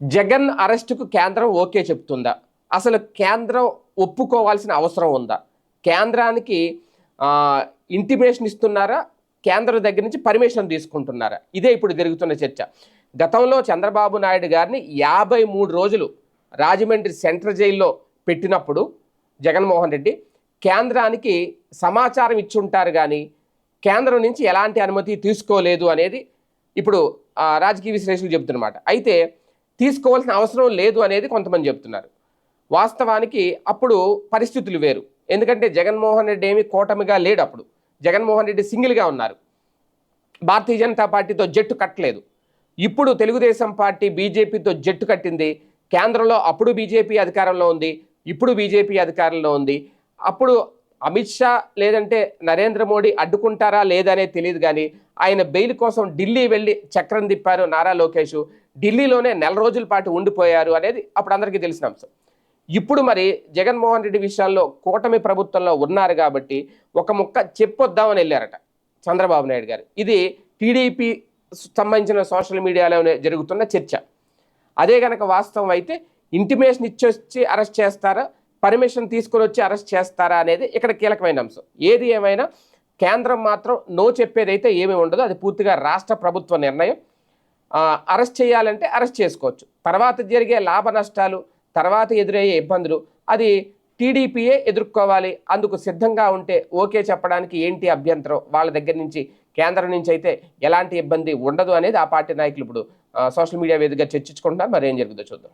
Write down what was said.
జగన్ అరెస్టుకు కేంద్రం ఓకే చెప్తుందా? అసలు కేంద్రం ఒప్పుకోవాల్సిన అవసరం ఉందా? కేంద్రానికి ఇంటిమేషన్ ఇస్తున్నారా? కేంద్రం దగ్గర నుంచి పర్మిషన్ తీసుకుంటున్నారా? ఇదే ఇప్పుడు జరుగుతున్న చర్చ. గతంలో చంద్రబాబు నాయుడు గారిని యాభై మూడు రోజులు రాజమండ్రి సెంట్రల్ జైల్లో పెట్టినప్పుడు జగన్మోహన్ రెడ్డి కేంద్రానికి సమాచారం ఇచ్చుంటారు కానీ కేంద్రం నుంచి ఎలాంటి అనుమతి తీసుకోలేదు అనేది ఇప్పుడు రాజకీయ విశ్లేషకులు చెబుతున్నమాట. అయితే తీసుకోవాల్సిన అవసరం లేదు అనేది కొంతమంది చెప్తున్నారు. వాస్తవానికి అప్పుడు పరిస్థితులు వేరు. ఎందుకంటే జగన్మోహన్ రెడ్డి ఏమి కూటమిగా లేడు అప్పుడు. జగన్మోహన్ రెడ్డి సింగిల్గా ఉన్నారు. భారతీయ జనతా పార్టీతో జట్టు కట్టలేదు. ఇప్పుడు తెలుగుదేశం పార్టీ బీజేపీతో జట్టు కట్టింది. కేంద్రంలో అప్పుడు బీజేపీ అధికారంలో ఉంది. ఇప్పుడు బీజేపీ అధికారంలో ఉంది. అప్పుడు అమిత్ షా లేదంటే నరేంద్ర మోడీ అడ్డుకుంటారా లేదనే తెలియదు కానీ ఆయన బెయిల్ కోసం ఢిల్లీ వెళ్ళి చక్రం తిప్పారు నారా లోకేష్. ఢిల్లీలోనే నెల రోజుల పాటు ఉండిపోయారు అనేది అప్పుడు అందరికీ తెలిసిన అంశం. ఇప్పుడు మరి జగన్మోహన్ రెడ్డి విషయాల్లో కూటమి ప్రభుత్వంలో ఉన్నారు కాబట్టి ఒక ముక్క చెప్పొద్దామని వెళ్ళారట చంద్రబాబు నాయుడు గారు. ఇది టీడీపీ సంబంధించిన సోషల్ మీడియాలోనే జరుగుతున్న చర్చ. అదే గనక వాస్తవం అయితే ఇంటిమేషన్ ఇచ్చొచ్చి అరెస్ట్ చేస్తారా పర్మిషన్ తీసుకొని వచ్చి అరెస్ట్ చేస్తారా అనేది ఇక్కడ కీలకమైన అంశం. ఏది ఏమైనా కేంద్రం మాత్రం నో చెప్పేదైతే ఏమీ ఉండదు అది పూర్తిగా రాష్ట్ర ప్రభుత్వ నిర్ణయం. అరెస్ట్ చేయాలంటే అరెస్ట్ చేసుకోవచ్చు. తర్వాత జరిగే లాభ నష్టాలు తర్వాత ఎదురయ్యే ఇబ్బందులు అది టీడీపీయే ఎదుర్కోవాలి. అందుకు సిద్ధంగా ఉంటే ఓకే చెప్పడానికి ఏంటి అభ్యంతరం? వాళ్ళ దగ్గర నుంచి కేంద్రం నుంచి అయితే ఎలాంటి ఇబ్బంది ఉండదు అనేది ఆ పార్టీ నాయకులు ఇప్పుడు సోషల్ మీడియా వేదికగా చర్చించుకుంటున్నారు. మరి ఏం జరుగుతుందో చూద్దాం.